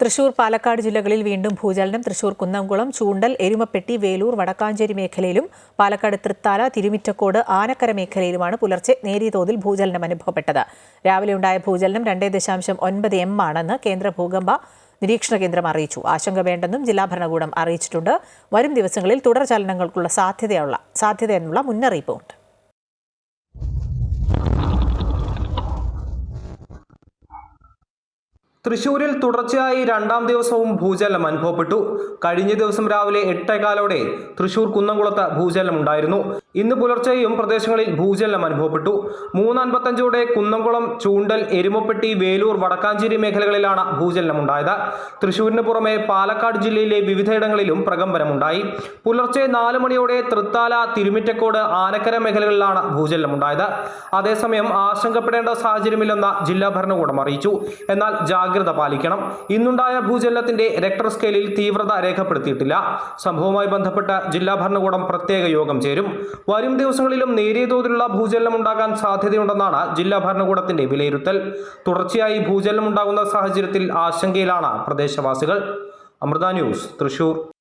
തൃശൂർ പാലക്കാട് ജില്ലകളിൽ വീണ്ടും ഭൂചലനം. തൃശൂർ കുന്നംകുളം ചൂണ്ടൽ എരുമപ്പെട്ടി വേലൂർ വടക്കാഞ്ചേരി മേഖലയിലും പാലക്കാട് തൃത്താല തിരുമിറ്റക്കോട് ആനക്കര മേഖലയിലുമാണ് പുലർച്ചെ നേരിയ തോതിൽ ഭൂചലനം അനുഭവപ്പെട്ടത്. രാവിലെ ഉണ്ടായ ഭൂചലനം രണ്ടേ ദശാംശം ഒൻപത് എം ആണെന്ന് കേന്ദ്ര ഭൂകമ്പ നിരീക്ഷണ കേന്ദ്രം അറിയിച്ചു. ആശങ്ക വേണ്ടെന്നും ജില്ലാ ഭരണകൂടം അറിയിച്ചിട്ടുണ്ട്. വരും ദിവസങ്ങളിൽ തുടർ ചലനങ്ങൾക്കുള്ള സാധ്യതയുള്ള സാധ്യതയെന്നുള്ള മുന്നറിയിപ്പുമുണ്ട്. തൃശൂരിൽ തുടർച്ചയായി രണ്ടാം ദിവസവും ഭൂചലനം അനുഭവപ്പെട്ടു. കഴിഞ്ഞ ദിവസം രാവിലെ എട്ടേകാലോടെ തൃശൂർ കുന്നംകുളത്ത് ഭൂചലനം ഉണ്ടായിരുന്നു. ഇന്ന് പുലർച്ചെയും പ്രദേശങ്ങളിൽ ഭൂചലനം അനുഭവപ്പെട്ടു. മൂന്നൻപത്തഞ്ചോടെ കുന്നംകുളം ചൂണ്ടൽ എരുമപ്പെട്ടി വേലൂർ വടക്കാഞ്ചേരി മേഖലകളിലാണ് ഭൂചലനം ഉണ്ടായത്. തൃശൂരിന് പുറമെ പാലക്കാട് ജില്ലയിലെ വിവിധയിടങ്ങളിലും പ്രകമ്പനമുണ്ടായി. പുലർച്ചെ നാല് മണിയോടെ തൃത്താല തിരുമിറ്റക്കോട് ആനക്കര മേഖലകളിലാണ് ഭൂചലനം ഉണ്ടായത്. അതേസമയം ആശങ്കപ്പെടേണ്ട സാഹചര്യമില്ലെന്ന് ജില്ലാ ഭരണകൂടം അറിയിച്ചു. എന്നാൽ ജാഗ്രത പാലിക്കണം. ഇന്നുണ്ടായ ഭൂചലനത്തിന്റെ റെക്ടർ സ്കെയിലിൽ തീവ്രത രേഖപ്പെടുത്തിയിട്ടില്ല. സംഭവവുമായി ബന്ധപ്പെട്ട് ജില്ലാ ഭരണകൂടം പ്രത്യേക യോഗം ചേരും. വരും ദിവസങ്ങളിലും നേരിയ തോതിലുള്ള ഭൂചലനം ഉണ്ടാകാൻ സാധ്യതയുണ്ടെന്നാണ് ജില്ലാ ഭരണകൂടത്തിന്റെ വിലയിരുത്തൽ. തുടർച്ചയായി ഭൂചലനം ഉണ്ടാകുന്ന സാഹചര്യത്തിൽ ആശങ്കയിലാണ് പ്രദേശവാസികൾ. അമൃത ന്യൂസ് തൃശൂർ.